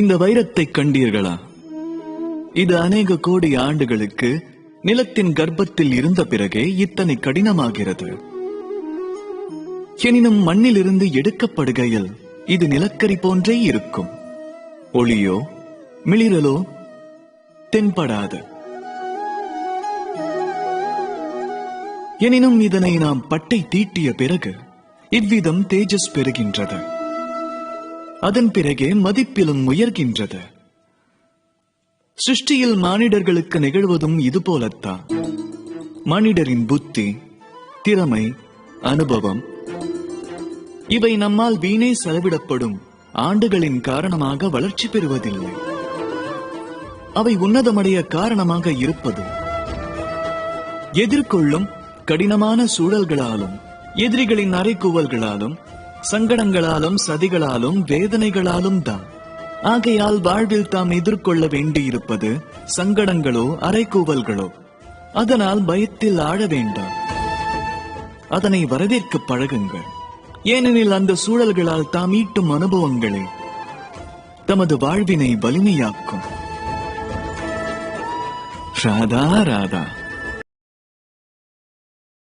இந்த வைரத்தை கண்டீர்களா? இது அநேக கோடி ஆண்டுகளுக்கு நிலத்தின் கர்ப்பத்தில் இருந்த பிறகே இத்தனை கடினமாகிறது. எனினும் மண்ணிலிருந்து எடுக்கப்படுகையில் இது நிலக்கரி போன்றே இருக்கும். ஒளியோ மிளிரலோ தென்படாது. எனினும் இதனை நாம் பட்டை தீட்டிய பிறகு இவ்விதம் தேஜஸ் பெறுகின்றது. அதன் பிறகே மதிப்பிலும் உயர்கின்றது. சிருஷ்டியில் மானிடர்களுக்கு நிகழ்வதும் இது போலத்தான். மனிதரின் புத்தி திறமை அனுபவம் இவை நம்மால் வீணே செலவிடப்படும் ஆண்டுகளின் காரணமாக வளர்ச்சி பெறுவதில்லை. அவை உன்னதமடைய காரணமாக இருப்பது. எதிர்கொள்ளும் கடினமான சூழல்களாலும் எதிரிகளின் அறைகூவல்களாலும் சங்கடங்களாலும் சதிகளாலும் வேதனைகளாலும் தான். ஆகையால் வாழ்வில் தாம் எதிர்கொள்ள வேண்டியிருப்பது சங்கடங்களோ அறைகூவல்களோ. அதனால் பயத்தில் ஆழ வேண்டாம். அதனை வரவேற்க பழகுங்கள். ஏனெனில் அந்த சூழல்களால் தாம் ஈட்டும் அனுபவங்களே தமது வாழ்வினை வலிமையாக்கும். ராதா ராதா.